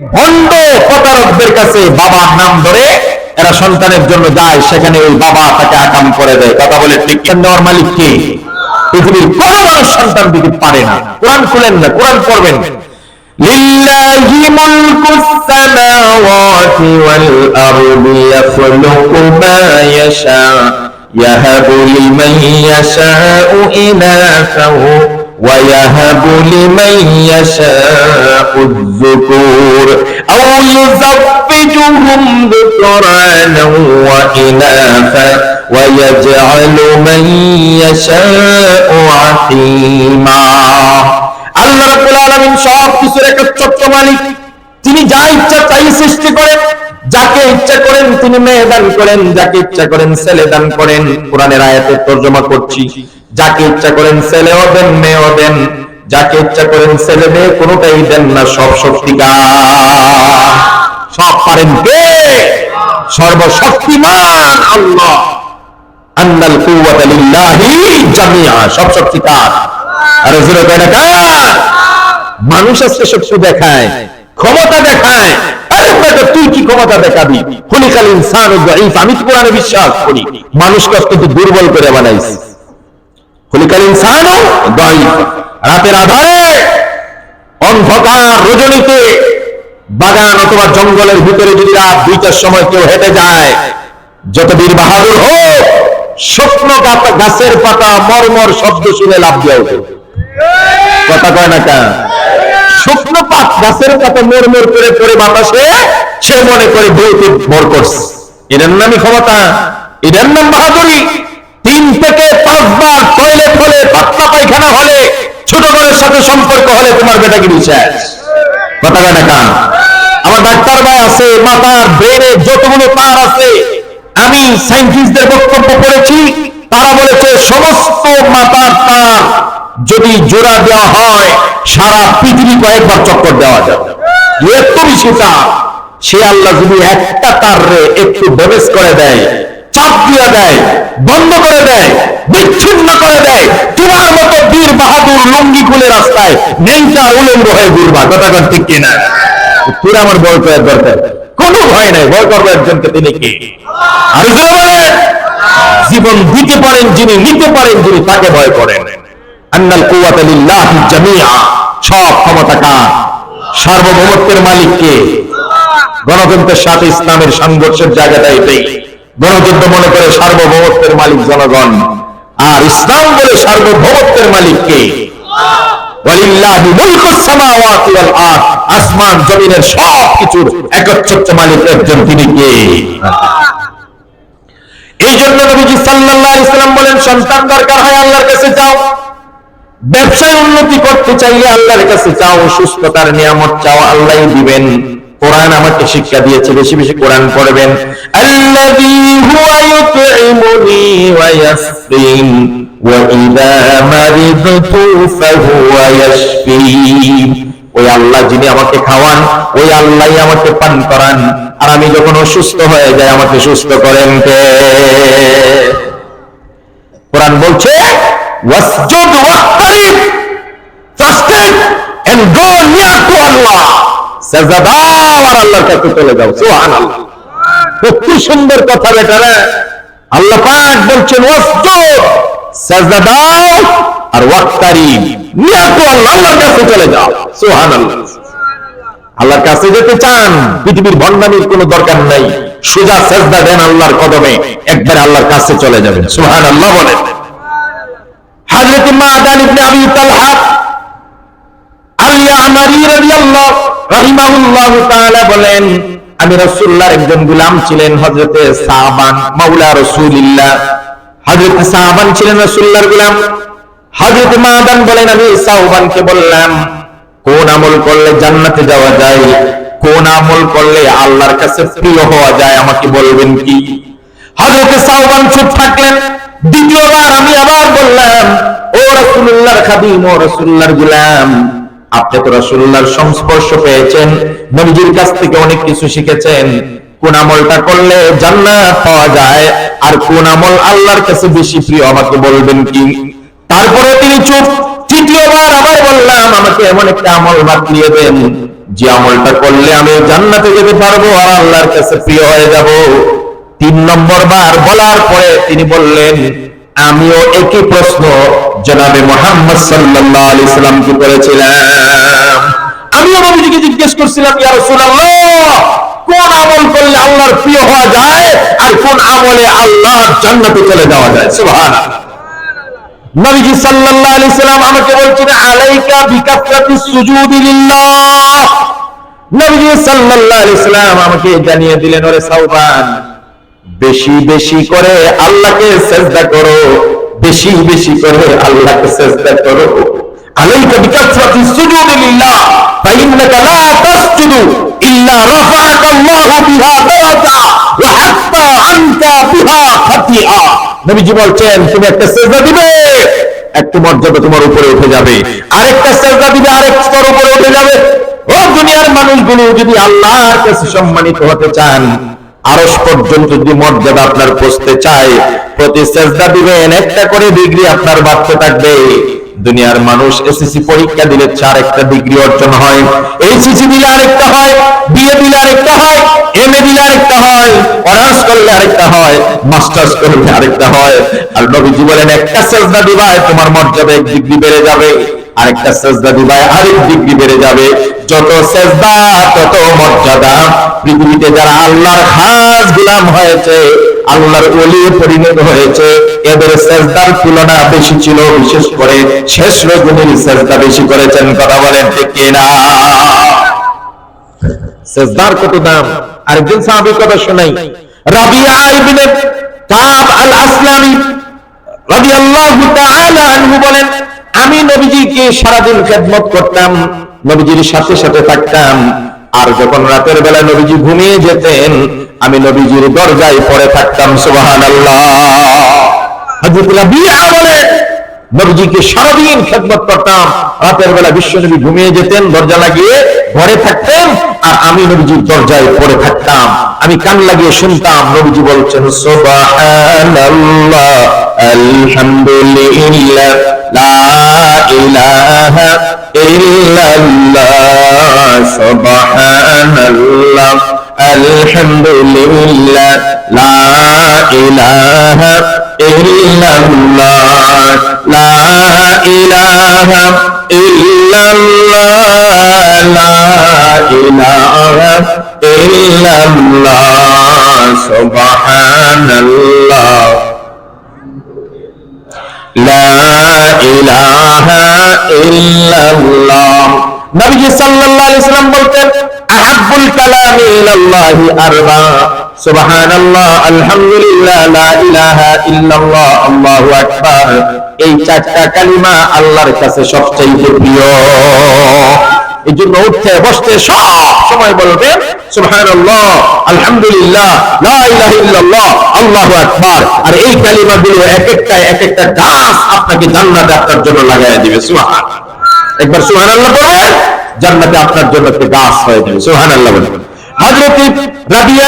ভণ্ড প্রতারকদের কাছে বাবার নাম ধরে এরা সন্তানের জন্য যায় সেখানে ওই বাবা তাকে আকাম করে দেয় কথা বলে ঠিক নেওয়ার মালিক কে পৃথিবীর কোন মানুষ সন্তান দিতে পারে না কোরআন খুলেন না কোরআন পড়বেন لله ملك السماوات والأرض يخلق ما يشاء يهب لمن يشاء إناثا ويهب لمن يشاء الذكور أو يزوجهم ذكرانا وإناثا ويجعل من يشاء عقيما আল্লাহ রাব্বুল আলামিন সব কিছুর একটা ছোট্ট মালিক তিনি যা ইচ্ছা তাই সৃষ্টি করেন যাকে ইচ্ছা করেন তিনি মেয়ে দান করেন, যাকে ইচ্ছা করেন ছেলে দান করেন। কোরআনের আয়াতের তর্জমা করছি, যাকে ইচ্ছা করেন ছেলেও দেন, মেয়েও দেন। যাকে ইচ্ছা করেন ছেলে মেয়ে, কোনোটাই দেন না, সব শক্তিকার সব পারেন কে? সর্বশক্তিমান আল্লাহ। আন্নাল লিল্লাহি সব শক্তি কার আর কয় না মানুষ শক্তি দেখায়, ক্ষমতা দেখায়। রজনীতে বাগান অথবা জঙ্গলের ভিতরে যদি রাত দুইটার সময় কেউ হেঁটে যায়, যত বীর বাহাদুর হোক, শুকনো গাছ- গাছের পাতা, মরমর শব্দ শুনে লাভ দিয়ে ওঠে। কথা কয় না কেন? শুকনো পাত গাছের পাতা মরমর করে বাতাসে, সে মনে করে করছে এটার নামই ক্ষমতা। এটার নাম বাহাদুরি। তিন থেকে পাঁচবার টয়লেট হলে পায়খানা হলে, ছোট সাথে সম্পর্ক হলে তোমার বেটা কি আমার ডাক্তার ভাই আছে, মাথার যতগুলো তার আছে, আমি সায়েন্টিস্টদের বক্তব্য পড়েছি, তারা বলেছে, সমস্ত মাথার তার যদি জোড়া দেওয়া হয় সারা পৃথিবী কয়েকবার চক্কর দেওয়া যায় এত বেশি তার সে আল্লাহ যদি একটা একটু ড্যামেজ করে দেয়, চাপ দিয়ে দেয়, বন্ধ করে দেয়, বিচ্ছিন্ন করে দেয়, তোমার মতো বীর বাহাদুর খুলে রাস্তায় উলঙ্গ হয়ে ঘুরবা। কথা কন ঠিক কিনা? আমার ভয় করার দরকার। কোনো ভয় নাই। ভয় করব একজনকে, তিনি কে? আর জীবন দিতে পারেন যিনি, নিতে পারেন যিনি, তাকে ভয় করেন। সার্বভৌমত্বের মালিক গণতন্ত্রের সাথে ইসলামের সংঘর্ষের জায়গাটা এটাই। গণতন্ত্র মনে করে সার্বভৌমত্বের মালিক জনগণ। আর ইসলাম বলে সার্বভৌমত্বের আসমান, জমিনের সব কিছুর মালিক একজন। তিনি কে? এই জন্য নবীজি সাল্লাম বলেন সন্তান দরকার হয় আল্লাহর কাছে যাও। ব্যবসায় উন্নতি করতে চাইলে আল্লাহর কাছে চাও, সুস্থতার নিয়ামত চাও, আল্লাহই দিবেন। কোরআন আমাকে শিক্ষা দিয়েছে, বেশি বেশি কোরআন পড়বেন। ওই আল্লাহ যিনি আমাকে খাওয়ান, ওই আল্লাহই আমাকে পান করান। আর আমি যখন অসুস্থ হয়ে যাই, আমাকে সুস্থ করেন কে? কোরআন বলছে আল্লাহ আল্লাহর কাছে আল্লাহ আল্লাহ যেতে চান, পৃথিবীর ভণ্ডামির কোনো দরকার নাই। সোজা সেজদা দেন আল্লাহর কদমে, একবার আল্লাহর কাছে চলে যাবেন, সুবহানাল্লাহ বলেন। বলেন আমি রাসূলুল্লাহর একজন গোলাম ছিলেন হযরতে সাহাবান মাওলা রাসূলুল্লাহ হযরত সাহাবান ছিলেন রাসূলুল্লাহর গোলাম হযরত মাদান বলেন আমি সাহাবানকে বললাম কোন আমল করলে জান্নাতে যাওয়া যায়? কোন আমল করলে আল্লাহর কাছে প্রিয় হওয়া যায়? আমাকে বলবেন কি? হযরত সাওবান চুপ থাকলেন। দ্বিতীয়বার আমি আবার বললাম ও খাদিম, ও আপনি তো সংস্পর্শ পেয়েছেন কাছ থেকে অনেক কিছু শিখেছেন। কোন আমলটা করলে জান্নাত পাওয়া যায়, আর কোন আমল আল্লাহর কাছে বেশি প্রিয়, আমাকে বলবেন কি? তারপরে তিনি চুপ, তৃতীয়বার আবার বললাম, আমাকে এমন একটা আমল বাতলিয়ে দেন, যে আমলটা করলে আমি জান্নাতে যেতে পারব আর আল্লাহর কাছে প্রিয় হয়ে যাব। তিন নম্বর বার বলার পরে তিনি বললেন আমিও একই প্রশ্ন জনাবে মোহাম্মদ সাল্লাল্লাহু আলাইহি সাল্লামকে করেছিলাম আমিও নবীজিকে জিজ্ঞেস করছিলাম কোন আমল করলে আল্লাহর প্রিয় হওয়া যায় আর কোন আমলে আল্লাহর জান্নাতে চলে যাওয়া যায়? সুবহানাল্লাহ। নবীজি সাল্লাম আমাকে আলাইকা বিকাফরাতি সুজুদি নবীজি সাল্লাল্লাহু সাল্লাম আমাকে জানিয়ে দিলেন, ওরে সাউবান বেশি বেশি করে আল্লাহকে সেজদা করো। বেশি বেশি করে আল্লাহকে সেজদা করো খাতিয়া নবীজি বলছেন, তুমি একটা সেজদা দিবে, একটু মর্যাদা তোমার উপরে উঠে যাবে। আরেকটা সেজদা দিবে, আরেক স্তর উপরে উঠে যাবে। ও দুনিয়ার মানুষগুলো যদি আল্লাহর কাছে সম্মানিত হতে চান আরস পর্যন্ত যদি মর্যাদা আপনার পৌঁছতে চায়, প্রতি সেজদা দিবেন, একটা করে ডিগ্রি আপনার বাড়তে থাকবে। দুনিয়ার মানুষ এসএসসি পরীক্ষা দিলে চার একটা ডিগ্রি অর্জন হয়। এইচএসসি দিলে আরেকটা হয়, বিএ দিলে আরেকটা হয়, এমএ দিলে আরেকটা হয়, অনার্স করলে আরেকটা হয়, মাস্টার্স করলে আরেকটা হয়। আর নবীজি বলেন, একটা সেজদা দিবায় তোমার মর্যাদা এক ডিগ্রি বেড়ে যাবে। আরেকটা সেজদা দিবায় আরেক ডিগ্রি বেড়ে যাবে। যত সেজদা, তত মর্যাদা। পৃথিবীতে যারা আল্লাহর খাস গোলাম হয়েছে, আল্লাহর ওলি পরিণত হয়েছে, এদের সেজদার তুলনা বেশি ছিল। বিশেষ করে শেষ রজনীর সেজদা বেশি করেছেন। কথা বলেন ঠিক কিনা? সেজদার কত দাম? আরেকজন সাহাবীর কথা শোনাই। রাবিয়া ইবনে কাব আল আসলামি রাদিয়াল্লাহু তাআলা আনহু বলেন আমি নবীজিকে সারাদিন খেদমত করতাম, নবীজির সাথে সাথে থাকতাম। আর যখন রাতের বেলা নবীজি ঘুমিয়ে যেতেন, আমি নবীজির দরজায় পরে থাকতাম সুবাহ রাবিয়া বলে নবীজিকে সারাদিন খেদমত করতাম। রাতের বেলা বিশ্বনবী ঘুমিয়ে যেতেন, দরজা লাগিয়ে ঘরে থাকতেন আর আমি নবীজির দরজায় পড়ে থাকতাম। আমি কান লাগিয়ে শুনতাম, নবীজি বলছেন আলহামদুলিল্লাহ নবীজি সাল্লাল্লাহু আলাইহি সাল্লাম বলতেন আহাব্বুল কালামি আলহামদুলিল্লাহ ইল্লাল্লাহ, আল্লাহু আকবার। এই চারটা কালিমা আল্লাহর কাছে সবচেয়ে প্রিয়। এই জন্য উঠতে, বসতে সব সময় বলবেন আলহামদুলিল্লাহ আকবার। আর এই এক একটা এক একটা গাছ আপনাকে জান্নাতে আপনার জন্য লাগায় দিবে সুবহান একবার সুবহানাল্লাহ বলেন জান্নাতে আপনার জন্য একটা গাছ হয়ে যাবে, সুবহানাল্লাহ বলেন হযরত রাবিয়া